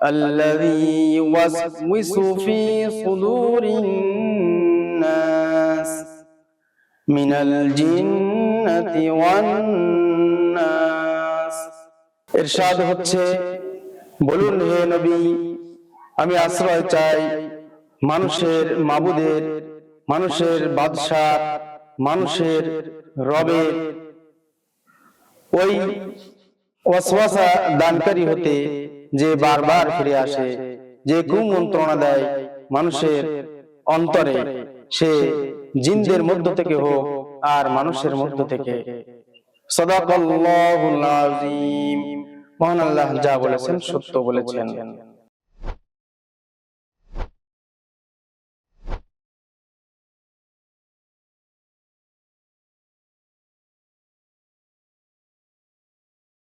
الذي يوسوس في صدور الناس من الجنة والناس ইরশাদ হচ্ছে বলুন হে নবী আমি আশ্রয় চাই মানুষের মাবুদের মানুষের বাদশাহ মানুষের রবের ওই ওয়াসওয়াসা দানকারী হতে যে বারবার ফিরে আসে যে কুমন্ত্রণা দেয় মানুষের অন্তরে সে জিনদের মধ্য থেকে হোক আর মানুষের মধ্য থেকে। সদাকল্লাহুল আযীম। মহান আল্লাহ যা বলেছেন সত্য বলেছেন।